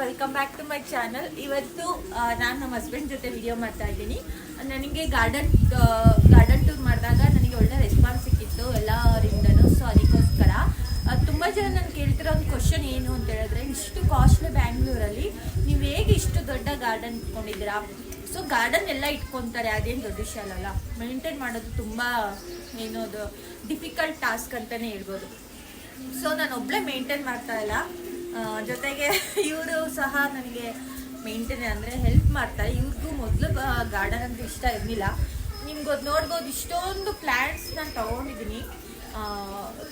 Welcome back to my channel ಇವತ್ತು ನಾನು ನಮ್ಮ ಹಸ್ಬೆಂಡ್ ಜೊತೆ ವಿಡಿಯೋ ಮಾಡ್ತಾ ಇದ್ದೀನಿ. ನನಗೆ ಗಾರ್ಡನ್ ಗಾರ್ಡನ್ ಟೂರ್ ಮಾಡಿದಾಗ ನನಗೆ ಒಳ್ಳೆ ರೆಸ್ಪಾನ್ಸ್ ಸಿಕ್ಕಿತ್ತು ಎಲ್ಲರಿಂದನೂ. ಸೊ ಅದಕ್ಕೋಸ್ಕರ ತುಂಬ ಜನ ನಾನು ಕೇಳ್ತಿರೋ ಒಂದು ಕ್ವಶನ್ ಏನು ಅಂತ ಹೇಳಿದ್ರೆ, ಇಷ್ಟು ಕಾಸ್ಟ್ಲಿ ಬ್ಯಾಂಗ್ಳೂರಲ್ಲಿ ನೀವು ಹೇಗೆ ಇಷ್ಟು ದೊಡ್ಡ ಗಾರ್ಡನ್ ಇಟ್ಕೊಂಡಿದ್ದೀರಾ? ಸೊ ಗಾರ್ಡನ್ ಎಲ್ಲ ಇಟ್ಕೊತಾರೆ, ಅದೇನು ದೊಡ್ಡ ವಿಷಯ ಅಲ್ಲ ಮೇಂಟೈನ್ ಮಾಡೋದು ತುಂಬ ಏನೋದು ಡಿಫಿಕಲ್ಟ್ ಟಾಸ್ಕ್ ಅಂತಲೇ ಹೇಳ್ಬೋದು. ಸೊ ನಾನು ಒಬ್ಬಳೇ ಮೇಂಟೈನ್ ಮಾಡ್ತಾ ಇಲ್ಲ. ಜೊತೆಗೆ ಇವರು ಸಹ ನನಗೆ ಮೇಂಟೈನ್ ಅಂದರೆ ಹೆಲ್ಪ್ ಮಾಡ್ತಾರೆ. ಇವ್ರಿಗೂ ಮೊದಲು ಗಾರ್ಡನ್ ಅಂತ ಇಷ್ಟ ಇರಲಿಲ್ಲ. ನಿಮ್ಗೆ ಅದು ನೋಡ್ಬೋದು, ಇಷ್ಟೊಂದು ಪ್ಲ್ಯಾಂಟ್ಸ್ ನಾನು ತೊಗೊಂಡಿದ್ದೀನಿ.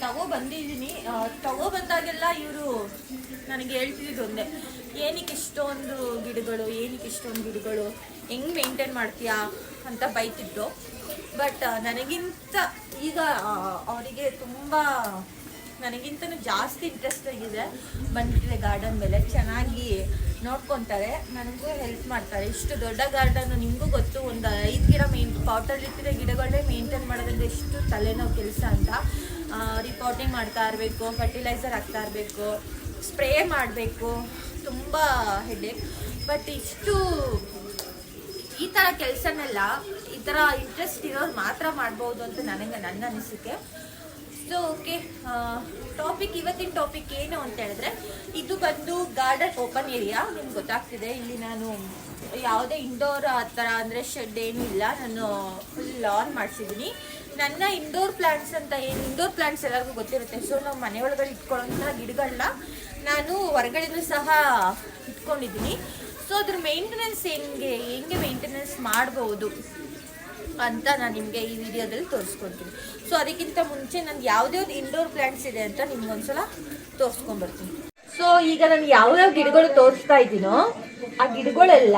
ತಗೋ ಬಂದಿದ್ದೀನಿ. ತಗೋ ಬಂದಾಗೆಲ್ಲ ಇವರು ನನಗೆ ಹೇಳ್ತಿದ್ದು ಒಂದೇ, ಏನಕ್ಕೆ ಇಷ್ಟೊಂದು ಗಿಡಗಳು, ಏನಕ್ಕೆ ಇಷ್ಟೊಂದು ಗಿಡಗಳು, ಹೆಂಗೆ ಮೇಂಟೈನ್ ಮಾಡ್ತೀಯಾ? ಅಂತ ಬೈತಿದ್ರು. ಬಟ್ ನನಗಿಂತ ಈಗ ಅವರಿಗೆ ತುಂಬ ನನಗಿಂತನೂ ಜಾಸ್ತಿ ಇಂಟ್ರೆಸ್ಟ್ ಆಗಿದೆ. ಬಂದ್ಬಿಟ್ಟಿದೆ ಗಾರ್ಡನ್ ಮೇಲೆ ಚೆನ್ನಾಗಿ ನೋಡ್ಕೊತಾರೆ. ನನಗೂ ಹೆಲ್ಪ್ ಮಾಡ್ತಾರೆ. ಇಷ್ಟು ದೊಡ್ಡ ಗಾರ್ಡನ್ ನಿಮಗೂ ಗೊತ್ತು. ಒಂದು ಐದು ಗಿಡ ಮೇನ್ ಪಾಟಲ್ಲಿ ಇಟ್ಟಿರೋ ಗಿಡಗಳನ್ನೇ ಮೇಂಟೈನ್ ಮಾಡೋದ್ರಿಂದ ಎಷ್ಟು ತಲೆನೋವು ಕೆಲಸ ಅಂತ. ರಿಪೋರ್ಟಿಂಗ್ ಮಾಡ್ತಾ ಇರಬೇಕು ಫರ್ಟಿಲೈಸರ್ ಹಾಕ್ತಾ ಇರಬೇಕು ಸ್ಪ್ರೇ ಮಾಡಬೇಕು. ತುಂಬ ಹೆಡ್ಡೇಕ್ ಬಟ್ ಇಷ್ಟು ಈ ಥರ ಕೆಲಸನೆಲ್ಲ, ಈ ಥರ ಇಂಟ್ರೆಸ್ಟ್ ಇರೋರು ಮಾತ್ರ ಮಾಡ್ಬೋದು ಅಂತ ನನಗೆ, ನನ್ನ ಅನಿಸಿಕೆ. ಸೊ ಓಕೆ ಟಾಪಿಕ್ ಇವತ್ತಿನ ಟಾಪಿಕ್ ಏನು ಅಂತ ಹೇಳಿದ್ರೆ, ಇದು ಬಂದು ಗಾರ್ಡನ್ ಓಪನ್ ಏರಿಯಾ ನಿಮ್ಗೆ ಗೊತ್ತಾಗ್ತಿದೆ, ಇಲ್ಲಿ ನಾನು ಯಾವುದೇ ಇಂಡೋರ್ ಆ ಥರ ಅಂದರೆ ಶೆಡ್ ಏನೂ ಇಲ್ಲ. ನಾನು ಫುಲ್ ಲಾನ್ ಮಾಡಿಸಿದ್ದೀನಿ. ನನ್ನ ಇಂಡೋರ್ ಪ್ಲಾಂಟ್ಸ್ ಅಂತ ಏನು ಇಂಡೋರ್ ಪ್ಲಾಂಟ್ಸ್ ಎಲ್ಲರಿಗೂ ಗೊತ್ತಿರುತ್ತೆ. ಸೊ ನಾವು ಮನೆ ಒಳಗಡೆ ಇಟ್ಕೊಳ್ಳೋಂಥ ಗಿಡಗಳನ್ನ ನಾನು ಹೊರಗಡೆನೂ ಸಹ ಇಟ್ಕೊಂಡಿದ್ದೀನಿ. ಸೊ ಅದ್ರ ಮೇಂಟೆನೆನ್ಸ್ ಹೆಂಗೆ ಹೆಂಗೆ ಮೇಂಟೆನೆನ್ಸ್ ಮಾಡ್ಬೋದು? ಅಂತ ನಾನು ನಿಮಗೆ ಈ ವಿಡಿಯೋದಲ್ಲಿ ತೋರಿಸ್ಕೊಡ್ತೀನಿ. ಸೊ ಅದಕ್ಕಿಂತ ಮುಂಚೆ ನಂದು ಯಾವ್ದ್ಯಾವ್ದು ಇಂಡೋರ್ ಪ್ಲ್ಯಾಂಟ್ಸ್ ಇದೆ ಅಂತ ನಿಮ್ಗೆ ಒಂದ್ಸಲ ತೋರಿಸ್ಕೊಂಡ್ಬರ್ತೀನಿ ಸೊ ಈಗ ನಾನು ಯಾವ್ಯಾವ ಗಿಡಗಳು ತೋರಿಸ್ತಾ ಇದ್ದೀನೋ ಆ ಗಿಡಗಳೆಲ್ಲ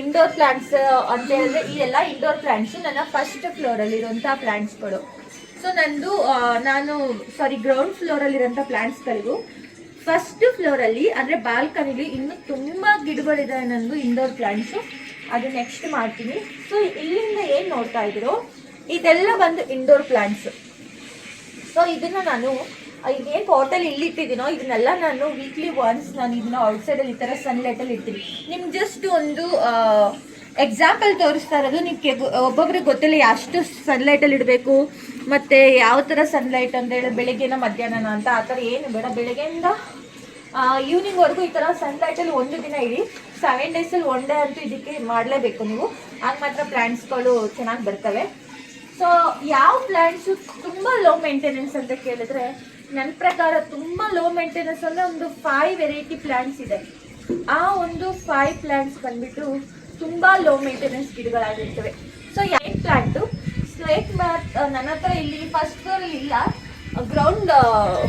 ಇಂಡೋರ್ ಪ್ಲಾಂಟ್ಸ್ ಅಂತ ಹೇಳಿದ್ರೆ ಈ ಎಲ್ಲ ಇಂಡೋರ್ ಪ್ಲಾಂಟ್ಸ್ ನನ್ನ ಫಸ್ಟ್ ಫ್ಲೋರಲ್ಲಿ ಇರುವಂತಹ ಪ್ಲಾಂಟ್ಸ್ಗಳು ಸೊ ನಂದು ನಾನು ಸಾರಿ ಗ್ರೌಂಡ್ ಫ್ಲೋರಲ್ಲಿ ಇರೋಂಥ ಪ್ಲಾಂಟ್ಸ್ಗಳಿಗೂ ಫಸ್ಟ್ ಫ್ಲೋರಲ್ಲಿ ಅಂದರೆ ಬಾಲ್ಕನಿಲಿ ಇನ್ನೂ ತುಂಬ ಗಿಡಗಳಿದೆ ನಂದು ಇಂಡೋರ್ ಪ್ಲಾಂಟ್ಸು ಅದು ನೆಕ್ಸ್ಟ್ ಮಾಡ್ತೀನಿ. ಸೊ ಇಲ್ಲಿಂದ ಏನು ನೋಡ್ತಾ ಇದ್ದೀರೋ, ಇದೆಲ್ಲ ಬಂದು ಇಂಡೋರ್ ಪ್ಲಾಂಟ್ಸ್ ಸೊ ಇದನ್ನ ನಾನು ಈಗೇನು ಪಾಟಲ್ಲಿ ಇಲ್ಲಿಟ್ಟಿದ್ದೀನೋ, ಇದನ್ನೆಲ್ಲ ನಾನು ವೀಕ್ಲಿ ಒನ್ಸ್ ನಾನು ಇದನ್ನ ಔಟ್ಸೈಡಲ್ಲಿ ಈ ಥರ ಸನ್ಲೈಟಲ್ಲಿ ಇಡ್ತೀನಿ. ನಿಮ್ಗೆ ಜಸ್ಟ್ ಒಂದು ಎಕ್ಸಾಂಪಲ್ ತೋರಿಸ್ತಾ ಇರೋದು ನಿಮಗೆ ಒಬ್ಬೊಬ್ರಿಗೆ ಗೊತ್ತಿಲ್ಲ ಎಷ್ಟು ಸನ್ಲೈಟಲ್ಲಿ ಇಡಬೇಕು, ಮತ್ತು ಯಾವ ಥರ ಸನ್ಲೈಟ್ ಅಂತ ಹೇಳಿ ಬೆಳಿಗ್ಗೆನ ಮಧ್ಯಾಹ್ನನ ಅಂತ, ಆ ಥರ ಏನು ಬೇಡ. ಬೆಳಗ್ಗೆಯಿಂದ ಈವ್ನಿಂಗ್ವರೆಗೂ ಈ ಥರ ಸನ್ಲೈಟಲ್ಲಿ ಒಂದು ದಿನ ಇಡಿ. ಸೆವೆನ್ ಡೇಸಲ್ಲಿ ಒನ್ ಡೇ ಅಂತೂ ಇದಕ್ಕೆ ಮಾಡಲೇಬೇಕು ನೀವು. ಆಗ ಮಾತ್ರ ಪ್ಲ್ಯಾಂಟ್ಸ್ಗಳು ಚೆನ್ನಾಗಿ ಬರ್ತವೆ. ಸೊ ಯಾವ ಪ್ಲ್ಯಾಂಟ್ಸು ತುಂಬಾ ಲೋ ಮೇಂಟೆನೆನ್ಸ್ ಅಂತ ಕೇಳಿದ್ರೆ ನನ್ನ ಪ್ರಕಾರ ತುಂಬಾ ಲೋ ಮೇಂಟೆನೆನ್ಸ್ ಅಂದರೆ ಒಂದು ಫೈವ್ ವೆರೈಟಿ ಪ್ಲ್ಯಾಂಟ್ಸ್ ಇದೆ. ಆ ಒಂದು ಫೈವ್ ಪ್ಲ್ಯಾಂಟ್ಸ್ ಬಂದ್ಬಿಟ್ಟು ತುಂಬಾ ಲೋ ಮೇಂಟೆನೆನ್ಸ್ ಗಿಡಗಳಾಗಿರ್ತವೆ. ಸೊ ಯಾವ ಪ್ಲಾಂಟ್ ಸ್ನೇಕ್ ನನ್ನ ಹತ್ರ ಇಲ್ಲಿ ಫಸ್ಟ್ ಫ್ಲೋರ್ ಇಲ್ಲ. ಗ್ರೌಂಡ್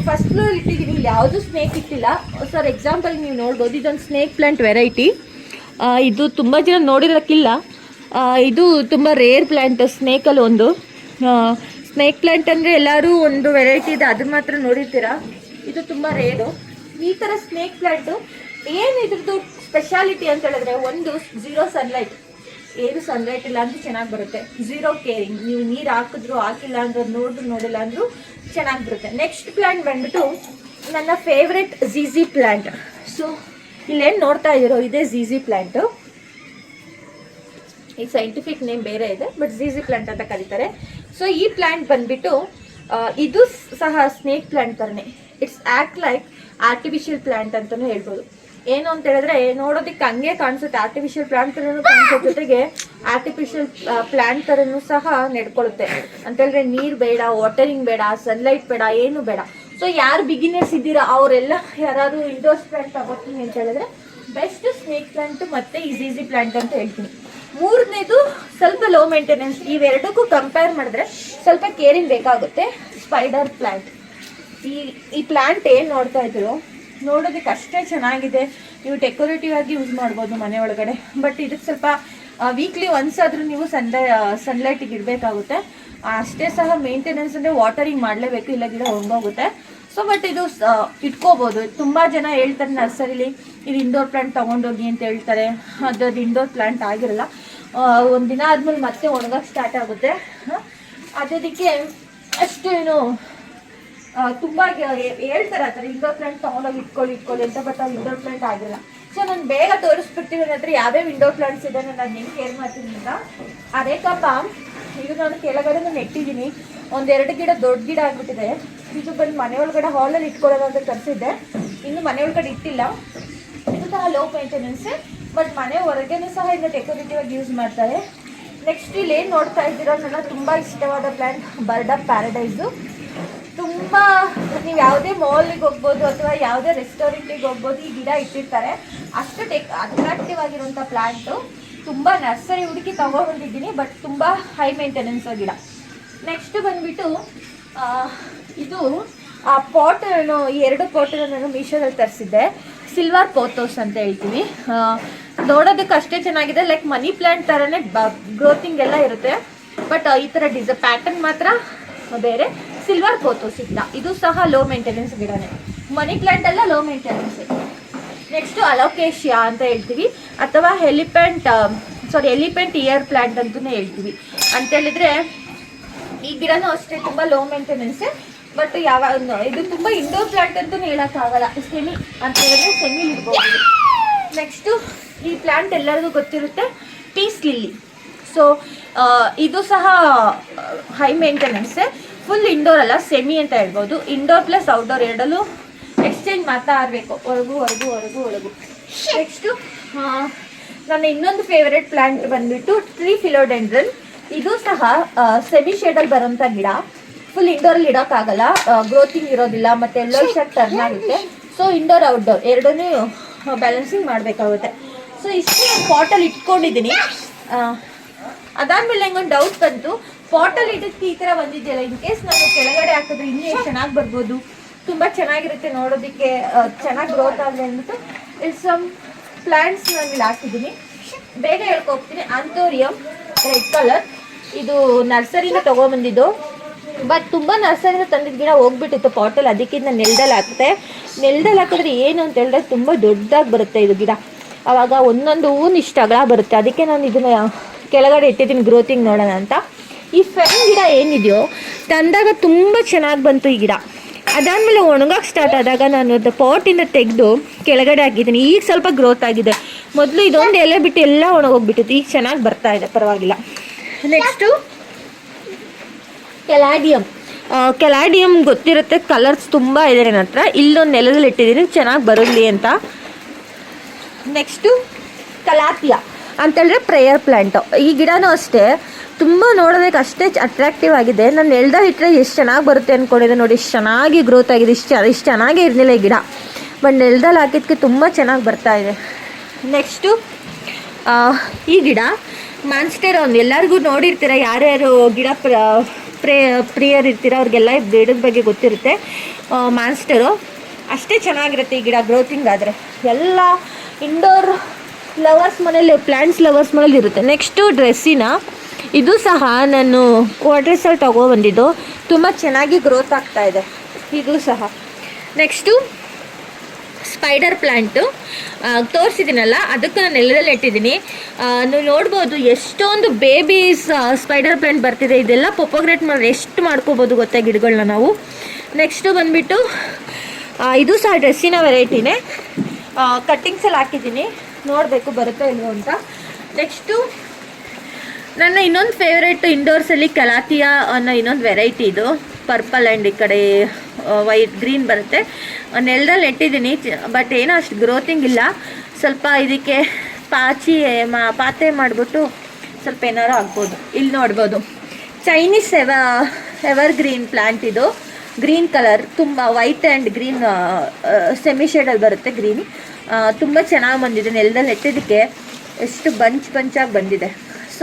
ಫಸ್ಟ್ ಫ್ಲೋರ್ ಇಟ್ಟಿದ್ದೀನಿ ಇಲ್ಲಿ ಯಾವುದು ಸ್ನೇಕ್ ಇಟ್ಟಿಲ್ಲ. ಸರ್ ಎಕ್ಸಾಂಪಲ್ ನೀವು ನೋಡ್ಬೋದು. ಇದೊಂದು ಸ್ನೇಕ್ ಪ್ಲಾಂಟ್ ವೆರೈಟಿ ಇದು ತುಂಬ ಜನ ನೋಡಿರೋಕ್ಕಿಲ್ಲ. ಇದು ತುಂಬ ರೇರ್ ಪ್ಲ್ಯಾಂಟ್ ಸ್ನೇಕಲ್ಲಿ ಒಂದು. ಸ್ನೇಕ್ ಪ್ಲ್ಯಾಂಟ್ ಅಂದರೆ ಎಲ್ಲರೂ ಒಂದು ವೆರೈಟಿ ಇದೆ. ಅದನ್ನ ಮಾತ್ರ ನೋಡಿರ್ತೀರಾ? ಇದು ತುಂಬ ರೇರು ಈ ಥರ ಸ್ನೇಕ್ ಪ್ಲ್ಯಾಂಟು ಏನು ಇದ್ರದ್ದು ಸ್ಪೆಷಾಲಿಟಿ ಅಂತ ಹೇಳಿದ್ರೆ, ಒಂದು ಝೀರೋ ಸನ್ಲೈಟ್ ಏನು ಸನ್ಲೈಟ್ ಇಲ್ಲ ಅಂದ್ರೆ ಚೆನ್ನಾಗಿ ಬರುತ್ತೆ. ಝೀರೋ ಕೇರಿಂಗ್ ನೀವು ನೀರು ಹಾಕಿದ್ರು ಹಾಕಿಲ್ಲ ಅಂದ್ರೆ, ನೋಡಿದ್ರು ನೋಡಿಲ್ಲ ಅಂದ್ರೂ ಚೆನ್ನಾಗಿ ಬರುತ್ತೆ. ನೆಕ್ಸ್ಟ್ ಪ್ಲ್ಯಾಂಟ್ ಬಂದ್ಬಿಟ್ಟು ನನ್ನ ಫೇವ್ರೆಟ್ ಝೀಝಿ ಪ್ಲ್ಯಾಂಟ್ ಸೊ ಇಲ್ಲೇನು ನೋಡ್ತಾ ಇದ್ದೀರೋ ಇದೇ ಝೀಝಿ ಪ್ಲ್ಯಾಂಟು ಈ ಸೈಂಟಿಫಿಕ್ ನೇಮ್ ಬೇರೆ ಇದೆ ಬಟ್ ಝೀಝಿ ಪ್ಲಾಂಟ್ ಅಂತ ಕರೀತಾರೆ. ಸೊ ಈ ಪ್ಲಾಂಟ್ ಬಂದ್ಬಿಟ್ಟು ಇದು ಸಹ ಸ್ನೇಕ್ ಪ್ಲಾಂಟ್ ಥರನೇ it's act like artificial plant ಅಂತಲೂ ಹೇಳ್ಬೋದು. ಏನು ಅಂತ ಹೇಳಿದ್ರೆ ನೋಡೋದಿಕ್ಕೆ ಹಂಗೆ ಕಾಣಿಸುತ್ತೆ. ಆರ್ಟಿಫಿಷಿಯಲ್ ಪ್ಲಾಂಟ್ ಥರನೂ ಕಾಣಿಸೋ ಜೊತೆಗೆ ಆರ್ಟಿಫಿಷಿಯಲ್ ಪ್ಲಾಂಟ್ ಥರನು ಸಹ ನಡ್ಕೊಳ್ಳುತ್ತೆ. ಅಂತ ಹೇಳಿದ್ರೆ ನೀರು ಬೇಡ ವಾಟರಿಂಗ್ ಬೇಡ ಸನ್ಲೈಟ್ ಬೇಡ, ಏನು ಬೇಡ. ಸೊ ಯಾರು ಬಿಗಿನರ್ಸ್ ಇದ್ದೀರಾ, ಅವರೆಲ್ಲ ಯಾರು ಇಂಡೋರ್ಸ್ ಪ್ಲಾಂಟ್ ತಗೋತೀನಿ ಅಂತ ಹೇಳಿದ್ರೆ ಬೆಸ್ಟ್ ಸ್ನೇಕ್ ಪ್ಲಾಂಟ್ ಮತ್ತೆ ಈಸಿ ಪ್ಲಾಂಟ್ ಅಂತ ಹೇಳ್ತೀನಿ. ಮೂರನೇದು ಸ್ವಲ್ಪ ಲೋ ಮೇಂಟೆನೆನ್ಸ್ ಇವೆರಡಕ್ಕೂ ಕಂಪೇರ್ ಮಾಡಿದ್ರೆ ಸ್ವಲ್ಪ ಕೇರಿಂಗ್ ಬೇಕಾಗುತ್ತೆ. ಸ್ಪೈಡರ್ ಪ್ಲಾಂಟ್ ಈ ಈ ಪ್ಲಾಂಟ್ ಏನು ನೋಡ್ತಾ ಇದ್ರು ನೋಡೋದಕ್ಕೆ ಅಷ್ಟೇ ಚೆನ್ನಾಗಿದೆ. ನೀವು ಡೆಕೋರೇಟಿವ್ ಆಗಿ ಯೂಸ್ ಮಾಡ್ಬೋದು ಮನೆ ಒಳಗಡೆ. ಬಟ್ ಇದಕ್ಕೆ ಸ್ವಲ್ಪ ವೀಕ್ಲಿ ಒನ್ಸ್ ಆದರೂ ನೀವು ಸನ್ಲೈ ಸನ್ಲೈಟಿಗೆ ಇಡಬೇಕಾಗುತ್ತೆ. ಅಷ್ಟೇ ಸಹ ಮೇಂಟೆನೆನ್ಸ್ ಅಂದರೆ ವಾಟರಿಂಗ್ ಮಾಡಲೇಬೇಕು ಇಲ್ಲ ಗಿಡ ಒಣಗೋಗುತ್ತೆ ಸೊ ಬಟ್ ಇದು ಇಟ್ಕೋಬೋದು. ತುಂಬ ಜನ ಹೇಳ್ತಾರೆ ನರ್ಸರಿಲಿ ಇದು ಇಂಡೋರ್ ಪ್ಲಾಂಟ್ ತೊಗೊಂಡೋಗಿ ಅಂತ ಹೇಳ್ತಾರೆ. ಅದು ಇಂಡೋರ್ ಪ್ಲಾಂಟ್ ಆಗಿರಲ್ಲ. ಒಂದು ದಿನ ಆದಮೇಲೆ ಮತ್ತೆ ಒಣಗಕ್ಕೆ ಸ್ಟಾರ್ಟ್ ಆಗುತ್ತೆ? ಅದಕ್ಕೆ ಅಷ್ಟು ಏನು ಆ, ತುಂಬಾ ಹೇಳ್ತಾರೆ ಆತರ ಇಂಡೋರ್ ಪ್ಲಾಂಟ್ ತಗೊಂಡೋಗಿ ಇಟ್ಕೊಳ್ಳಿ ಇಟ್ಕೊಳ್ಳಿ ಅಂತ ಬಟ್ ಅದು ಇಂಡೋರ್ ಪ್ಲಾಂಟ್ ಆಗಿಲ್ಲ. ಸೊ ನಾನು ಬೇಗ ತೋರಿಸ್ಬಿಡ್ತೀನಿ ಹತ್ರ, ಯಾವ್ಯಾವ ವಿಂಡೋ ಪ್ಲಾಂಟ್ಸ್ ಇದೆ ನಾನು ಹೆಂಗೆ ಕೇರ್ ಮಾಡ್ತೀನಿ ಅಂತ. ಅದೇ ಪಾಮ್ ಇದು ನಾನು ಕೆಳಗಡೆ ನಾನು ನೆಟ್ಟಿದ್ದೀನಿ. ಒಂದೆರಡು ಗಿಡ, ದೊಡ್ಡ ಗಿಡ ಆಗ್ಬಿಟ್ಟಿದೆ. ಇದು ಬಂದು ಮನೆ ಒಳಗಡೆ ಹಾಲಲ್ಲಿ ಇಟ್ಕೊಳ್ಳೋದು ಅಂತ ಕರ್ಸಿದ್ದೆ ಇನ್ನು ಮನೆ ಒಳಗಡೆ ಇಟ್ಟಿಲ್ಲ. ಇದು ಸಹ ಲೋ ಮೇಂಟೆನೆನ್ಸ್ ಬಟ್ ಮನೆ ಹೊರಗೇನು ಸಹ ಇದನ್ನ ಡೆಕೋರೇಟಿವ್ ಆಗಿ ಯೂಸ್ ಮಾಡ್ತಾರೆ. ನೆಕ್ಸ್ಟ್ ಇಲ್ಲಿ ಏನು ನೋಡ್ತಾ ಇದ್ದೀರೋ ನನ್ನ ತುಂಬ ಇಷ್ಟವಾದ ಪ್ಲಾಂಟ್ ಬರ್ಡ್ ಆಫ್ ಪ್ಯಾರಡೈಸು ತುಂಬ, ನೀವು ಯಾವುದೇ ಮಾಲಿಗೆ ಹೋಗ್ಬೋದು ಅಥವಾ ಯಾವುದೇ ರೆಸ್ಟೋರೆಂಟಿಗೆ ಹೋಗ್ಬೋದು ಈ ಗಿಡ ಇಟ್ಟಿರ್ತಾರೆ. ಅಷ್ಟು ಟೆಕ್ ಅಟ್ರಾಕ್ಟಿವ್ ಆಗಿರುವಂಥ ಪ್ಲ್ಯಾಂಟು ತುಂಬ ನರ್ಸರಿ ಹುಡುಕಿ ತಗೊಬಂದಿದ್ದೀನಿ ಬಟ್ ತುಂಬ ಹೈ ಮೇಂಟೆನೆನ್ಸ್ ಗಿಡ. ನೆಕ್ಸ್ಟ್ ಬಂದ್ಬಿಟ್ಟು ಇದು, ಆ ಪಾಟ್ ನಾನು ಈ ಎರಡು ಪಾಟ್ ನಾನು ಮೀಶೋದಲ್ಲಿ ತರಿಸಿದ್ದೆ. ಸಿಲ್ವರ್ ಪೋತೋಸ್ ಅಂತ ಹೇಳ್ತೀವಿ. ನೋಡೋದಕ್ಕೆ ಅಷ್ಟೇ ಚೆನ್ನಾಗಿದೆ. ಲೈಕ್ ಮನಿ ಪ್ಲಾಂಟ್ ಥರನೇ ಗ್ರೋತಿಂಗ್ ಎಲ್ಲ ಇರುತ್ತೆ. ಬಟ್ ಈ ಥರ ಡಿಸ ಪ್ಯಾಟರ್ನ್ ಮಾತ್ರ ಬೇರೆ. ಸಿಲ್ವರ್ ಪೋತೋಸ್ ಗಿಡ ಇದು ಸಹ ಲೋ ಮೇಂಟೆನೆನ್ಸ್ ಗಿಡನೇ. ಮನಿ ಪ್ಲಾಂಟ್ ಎಲ್ಲ ಲೋ ಮೇಂಟೆನೆನ್ಸ್ ನೆಕ್ಸ್ಟ್ ಅಲೋಕೇಶಿಯಾ ಅಂತ ಹೇಳ್ತೀವಿ. ಅಥವಾ ಹೆಲಿಪೆಂಟ್ ಸಾರಿ ಎಲಿಪೆಂಟ್ ಇಯರ್ ಪ್ಲಾಂಟ್ ಅಂತಲೇ ಹೇಳ್ತೀವಿ. ಅಂತ ಹೇಳಿದ್ರೆ ಈ ಗಿಡನೂ ಅಷ್ಟೇ ತುಂಬ ಲೋ ಮೇಂಟೆನೆನ್ಸ್ ಬಟ್ ಯಾವ, ಇದು ತುಂಬ ಇಂಡೋರ್ ಪ್ಲಾಂಟ್ ಅಂತೂ ಹೇಳೋಕ್ಕಾಗಲ್ಲ. ಸೆಮಿ ಅಂತ ಹೇಳಿದ್ರೆ ಸೆಮಿ ಇರ್ಬೋದು. ನೆಕ್ಸ್ಟು ಈ ಪ್ಲಾಂಟ್ ಎಲ್ಲರಿಗೂ ಗೊತ್ತಿರುತ್ತೆ ಪೀಸ್ ಲಿಲ್ಲಿ ಸೊ ಇದು ಸಹ ಹೈ ಮೇಂಟೆನೆನ್ಸೆ ಫುಲ್ ಇಂಡೋರ್ ಅಲ್ಲ ಸೆಮಿ ಅಂತ ಹೇಳ್ಬೋದು. ಇಂಡೋರ್ ಪ್ಲಸ್ ಔಟ್ಡೋರ್ ಎರಡಲ್ಲೂ ಎಕ್ಸ್ಚೇಂಜ್ ಮಾಡ್ತಾ ಇರಬೇಕು. ಹೊರಗು ಹೊರಗು ಹೊರಗು ಹೊರಗು ನೆಕ್ಸ್ಟು ನನ್ನ ಇನ್ನೊಂದು ಫೇವರೆಟ್ ಪ್ಲಾಂಟ್ ಬಂದ್ಬಿಟ್ಟು ಟ್ರೀ ಫಿಲೋಡೆಂಡ್ರನ್ ಇದು ಸಹ ಸೆಮಿ ಶೇಡಲ್ಲಿ ಬರೋಂಥ ಗಿಡ. ಫುಲ್ ಇಂಡೋರಲ್ಲಿ ಇಡೋಕ್ಕಾಗಲ್ಲ. ಗ್ರೋತಿಂಗ್ ಇರೋದಿಲ್ಲ ಮತ್ತು ಎಲ್ಲೋ ಶಾಕ್ ಟರ್ನ್ ಆಗುತ್ತೆ. ಸೊ ಇಂಡೋರ್ ಔಟ್ಡೋರ್ ಎರಡನ್ನೂ ಬ್ಯಾಲೆನ್ಸಿಂಗ್ ಮಾಡಬೇಕಾಗುತ್ತೆ. ಸೊ ಇಷ್ಟೇ ಪಾಟಲ್ಲಿ ಇಟ್ಕೊಂಡಿದ್ದೀನಿ. ಅದಾದಮೇಲೆ ಅದಾದ್ಮೇಲೆ ನಂಗೊಂದು ಡೌಟ್ ಬಂತು. ಪಾಟಲ್ಲಿ ಇಡಕ್ಕೆ ಈ ತರ ಬಂದಿದೆಯಲ್ಲ ಇನ್ ಕೇಸ್ ನಾನು ಕೆಳಗಡೆ ಹಾಕಿದ್ರೆ ಇನ್ನೂ ಎಷ್ಟು ಚೆನ್ನಾಗಿ ಬರ್ಬೋದು? ತುಂಬಾ ಚೆನ್ನಾಗಿರುತ್ತೆ ನೋಡೋದಕ್ಕೆ ಚೆನ್ನಾಗಿ ಗ್ರೋತ್ ಆಗಲಿ ಅಂದ್ಬಿಟ್ಟು ಇಲ್ಲಿ ಸಮ್ ಪ್ಲಾಂಟ್ಸ್ ನಾನು ಇಲ್ಲಿ ಹಾಕಿದ್ದೀನಿ. ಬೇಗ ಹೇಳ್ಕೊಡ್ತೀನಿ ಅಂತೋರಿಯಂ ರೆಡ್ ಕಲರ್ ಇದು ನರ್ಸರಿನ ತೊಗೊಂಬಂದಿದ್ದು. ಬಟ್ ತುಂಬ ನರ್ಸರಿಯಿಂದ ತಂದಿದ್ದ ಗಿಡ ಹೋಗ್ಬಿಟ್ಟಿತ್ತು ಪಾಟಲ್ಲಿ ಅದಕ್ಕಿಂತ ನೆಲದಲ್ಲಿ ನೆಲ್ದಲ್ಲಿ ನೆಲದಲ್ಲಿ ಹಾಕಿದ್ರೆ ಏನು ಅಂತ ಹೇಳಿದ್ರೆ ತುಂಬ ದೊಡ್ಡದಾಗಿ ಬರುತ್ತೆ ಇದು ಗಿಡ. ಆವಾಗ ಒಂದೊಂದು ಹೂವು ಇಷ್ಟ ಬರುತ್ತೆ. ಅದಕ್ಕೆ ನಾನು ಇದನ್ನ ಕೆಳಗಡೆ ಇಟ್ಟಿದ್ದೀನಿ ಗ್ರೋತಿಂಗ್ ನೋಡೋಣ ಅಂತ. ಈ ಫೆನ್ ಗಿಡ ಏನಿದೆಯೋ, ತಂದಾಗ ತುಂಬ ಚೆನ್ನಾಗಿ ಬಂತು ಈ ಗಿಡ. ಅದಾದಮೇಲೆ ಒಣಗಕ್ಕೆ ಸ್ಟಾರ್ಟ್ ಆದಾಗ ನಾನು ಅದು ಪಾಟಿಂದ ತೆಗೆದು ಕೆಳಗಡೆ ಹಾಕಿದ್ದೀನಿ. ಈಗ ಸ್ವಲ್ಪ ಗ್ರೋತ್ ಆಗಿದೆ. ಮೊದಲು ಇದೊಂದು ಎಲೆ ಬಿಟ್ಟು ಎಲ್ಲ ಒಣಗೋಗ್ಬಿಟ್ಟಿತ್ತು. ಈಗ ಚೆನ್ನಾಗಿ ಬರ್ತಾ ಇದೆ. ಪರವಾಗಿಲ್ಲ. ನೆಕ್ಸ್ಟು ಕೆಲಾಡಿಯಂ ಕೆಲಾಡಿಯಂ ಗೊತ್ತಿರುತ್ತೆ. ಕಲರ್ಸ್ ತುಂಬ ಇದೆ ನನ್ನ ಹತ್ರ. ಇಲ್ಲೊಂದು ನೆಲದಲ್ಲಿ ಇಟ್ಟಿದ್ದೀನಿ. ಚೆನ್ನಾಗಿ ಬರಲಿ ಅಂತ. ನೆಕ್ಸ್ಟು ಕಲಾಪಿಯ ಅಂತೇಳಿದ್ರೆ ಪ್ರೇಯರ್ ಪ್ಲ್ಯಾಂಟು ಈ ಗಿಡನೂ ಅಷ್ಟೇ. ತುಂಬ ನೋಡೋದಕ್ಕೆ ಅಷ್ಟೇ ಅಟ್ರಾಕ್ಟಿವ್ ಆಗಿದೆ. ನಾನು ಎಳ್ದ ಇಟ್ಟರೆ ಎಷ್ಟು ಚೆನ್ನಾಗಿ ಬರುತ್ತೆ ಅಂದ್ಕೊಂಡಿದ್ದೆ ನೋಡಿ, ಎಷ್ಟು ಚೆನ್ನಾಗಿ ಗ್ರೋತ್ ಆಗಿದೆ, ಇಷ್ಟು ಇಷ್ಟು ಚೆನ್ನಾಗೇ ಇರಲಿಲ್ಲ ಈ ಗಿಡ. ಬಟ್ ನೆಲದಲ್ಲಿ ಹಾಕಿದ್ಕೆ ತುಂಬ ಚೆನ್ನಾಗಿ ಬರ್ತಾ ಇದೆ. ನೆಕ್ಸ್ಟು ಈ ಗಿಡ ಮಾನ್ಸ್ಟೇರ್ ಒಂದು ಎಲ್ಲರಿಗೂ ನೋಡಿರ್ತೀರ? ಯಾರ್ಯಾರು ಗಿಡ ಪ್ರ, ಪ್ರೇ, ಪ್ರಿಯರ್ ಇರ್ತೀರ? ಅವ್ರಿಗೆಲ್ಲ ಗಿಡದ ಬಗ್ಗೆ ಗೊತ್ತಿರುತ್ತೆ. ಮಾನ್ಸ್ಟರು ಅಷ್ಟೇ ಚೆನ್ನಾಗಿರುತ್ತೆ ಈ ಗಿಡ ಗ್ರೋತಿಂಗ್ ಆದರೆ. ಎಲ್ಲ ಇಂಡೋರ್ ಲವರ್ಸ್ ಮನೇಲಿ ಪ್ಲ್ಯಾಂಟ್ಸ್ ಲವರ್ಸ್ ಮನೇಲಿ ಇರುತ್ತೆ. ನೆಕ್ಸ್ಟು ಡ್ರೆಸ್ಸಿನ ಇದು ಸಹ ನಾನು ಕ್ವಾರ್ಟರ್ಸಲ್ಲಿ ತೊಗೊಬಂದಿದ್ದು ತುಂಬ ಚೆನ್ನಾಗಿ ಗ್ರೋತ್ ಆಗ್ತಾ ಇದೆ. ಇದು ಸಹ. ನೆಕ್ಸ್ಟು ಸ್ಪೈಡರ್ ಪ್ಲ್ಯಾಂಟು ತೋರಿಸಿದ್ದೀನಲ್ಲ, ಅದಕ್ಕೆ ನಾನು ನೆಲದಲ್ಲಿ ಇಟ್ಟಿದ್ದೀನಿ ನೀವು ನೋಡ್ಬೋದು ಎಷ್ಟೊಂದು ಬೇಬೀಸ್ ಸ್ಪೈಡರ್ ಪ್ಲ್ಯಾಂಟ್ ಬರ್ತಿದೆ. ಇದೆಲ್ಲ ಪೊಪೋಗ್ರೇಟ್ ಮಾಡಿ ಎಷ್ಟು ಮಾಡ್ಕೋಬೋದು ಗೊತ್ತಾ ಗಿಡಗಳನ್ನ ನಾವು. ನೆಕ್ಸ್ಟು ಬಂದುಬಿಟ್ಟು ಇದು ಸಹ ಡ್ರೆಸ್ಸಿನ ವೆರೈಟಿನೇ ಕಟ್ಟಿಂಗ್ಸಲ್ಲಿ ಹಾಕಿದ್ದೀನಿ. ನೋಡಬೇಕು ಬರುತ್ತೆ ಇಲ್ವೋ ಅಂತ. ನೆಕ್ಸ್ಟು ನನ್ನ ಇನ್ನೊಂದು ಫೇವ್ರೇಟ್ ಇಂಡೋರ್ಸಲ್ಲಿ ಕಲಾತಿಯಾ ಅನ್ನೋ ಇನ್ನೊಂದು ವೆರೈಟಿ ಇದು. ಪರ್ಪಲ್ ಆ್ಯಂಡ್ ಈ ಕಡೆ ವೈಟ್ ಗ್ರೀನ್ ಬರುತ್ತೆ. ನೆಲದಲ್ಲಿ ನೆಟ್ಟಿದ್ದೀನಿ ಬಟ್ ಏನೋ ಅಷ್ಟು ಗ್ರೋತಿಂಗ್ ಇಲ್ಲ. ಸ್ವಲ್ಪ ಇದಕ್ಕೆ ಪಾಚಿ, ಮಾ ಪಾತೆ ಮಾಡಿಬಿಟ್ಟು ಸ್ವಲ್ಪ ಏನಾರು ಆಗ್ಬೋದು ಇಲ್ಲಿ ನೋಡ್ಬೋದು. ಚೈನೀಸ್ ಎವ ಎವರ್ ಗ್ರೀನ್ ಪ್ಲ್ಯಾಂಟ್ ಇದು. ಗ್ರೀನ್ ಕಲರ್ ತುಂಬ ವೈಟ್ ಆ್ಯಂಡ್ ಗ್ರೀನ್ ಸೆಮಿ ಶೇಡಲ್ಲಿ ಬರುತ್ತೆ ಗ್ರೀನ್ ತುಂಬ ಚೆನ್ನಾಗಿ ಬಂದಿದೆ. ನೆಲದಲ್ಲಿ ನೆಟ್ಟಿದ್ದಕ್ಕೆ ಎಷ್ಟು ಬಂಚ್ ಬಂಚಾಗಿ ಬಂದಿದೆ.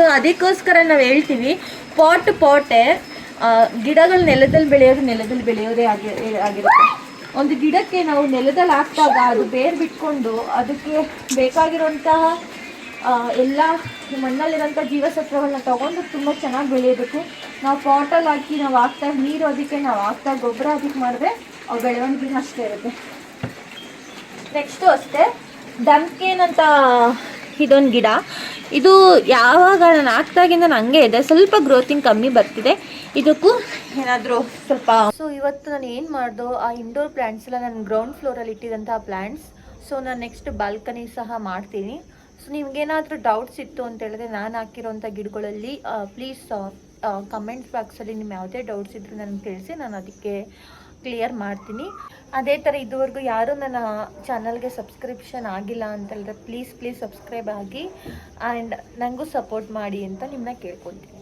ಸೊ ಅದಕ್ಕೋಸ್ಕರ ನಾವು ಹೇಳ್ತೀವಿ ಪಾಟ್ ಪಾಟೆ ಗಿಡಗಳು ನೆಲದಲ್ಲಿ ಬೆಳೆಯೋದು ನೆಲದಲ್ಲಿ ಬೆಳೆಯೋದೇ ಆಗಿ, ಆಗಿರುತ್ತೆ. ಒಂದು ಗಿಡಕ್ಕೆ ನಾವು ನೆಲದಲ್ಲಿ ಹಾಕಿದಾಗ ಅದು ಬೇರು ಬಿಟ್ಕೊಂಡು ಅದಕ್ಕೆ ಬೇಕಾಗಿರುವಂತಹ ಎಲ್ಲ ಮಣ್ಣಲ್ಲಿರೋಂಥ ಜೀವಸತ್ವಗಳನ್ನ ತಗೊಂಡು ತುಂಬ ಚೆನ್ನಾಗಿ ಬೆಳೆಯಬೇಕು. ನಾವು ಪಾಟಲ್ಲಿ ಹಾಕಿ ನಾವು ಹಾಕ್ತಾ, ನೀರು ಅದಕ್ಕೆ ನಾವು ಹಾಕ್ತಾ, ಗೊಬ್ಬರ ಅದಕ್ಕೆ ಮಾಡಿದ್ರೆ ಅವು ಬೆಳವಣಿಗೆನೂ ಅಷ್ಟೇ ಇರುತ್ತೆ. ನೆಕ್ಸ್ಟು ಅಷ್ಟೇ ಡಂಕೇನಂತ ಇದೊಂದು ಗಿಡ. ಇದು ಯಾವಾಗ ನಾನು ಹಾಕ್ದಾಗಿಂದ ನನಗೆ ಇದೆ. ಸ್ವಲ್ಪ ಗ್ರೋತಿಂಗ್ ಕಮ್ಮಿ ಬರ್ತಿದೆ. ಇದಕ್ಕೂ ಏನಾದರೂ ಸ್ವಲ್ಪ ಸೊ ಇವತ್ತು ನಾನು ಏನು ಮಾಡ್ದು? ಆ ಇಂಡೋರ್ ಪ್ಲ್ಯಾಂಟ್ಸ್ ಎಲ್ಲ ನಾನು ಗ್ರೌಂಡ್ ಫ್ಲೋರಲ್ಲಿ ಇಟ್ಟಿದಂತಹ ಪ್ಲ್ಯಾಂಟ್ಸ್ ಸೊ ನಾನು ನೆಕ್ಸ್ಟ್ ಬಾಲ್ಕನಿ ಸಹ ಮಾಡ್ತೀನಿ. ಸೊ ನಿಮ್ಗೇನಾದರೂ ಡೌಟ್ಸ್ ಇತ್ತು ಅಂತ ಹೇಳಿದ್ರೆ ನಾನು ಹಾಕಿರೋಂಥ ಗಿಡಗಳಲ್ಲಿ ಪ್ಲೀಸ್ ಕಮೆಂಟ್ಸ್ ಬಾಕ್ಸಲ್ಲಿ ನಿಮ್ಮ ಯಾವುದೇ ಡೌಟ್ಸ್ ಇದ್ದರೂ ನನಗೆ ತಿಳಿಸಿ. ನಾನು ಅದಕ್ಕೆ ಕ್ಲಿಯರ್ ಮಾಡ್ತೀನಿ. ಅದೇ ಥರ ಇದುವರೆಗೂ ಯಾರೂ ನನ್ನ ಚಾನಲ್ಗೆ ಸಬ್ಸ್ಕ್ರಿಪ್ಷನ್ ಆಗಿಲ್ಲ ಅಂತ ಹೇಳಿದ್ರೆ ಪ್ಲೀಸ್ ಪ್ಲೀಸ್ ಸಬ್ಸ್ಕ್ರೈಬ್ ಆಗಿ ಆ್ಯಂಡ್ ನನಗೂ ಸಪೋರ್ಟ್ ಮಾಡಿ ಅಂತ ನಿಮ್ಮನ್ನ ಕೇಳ್ಕೊತೀನಿ.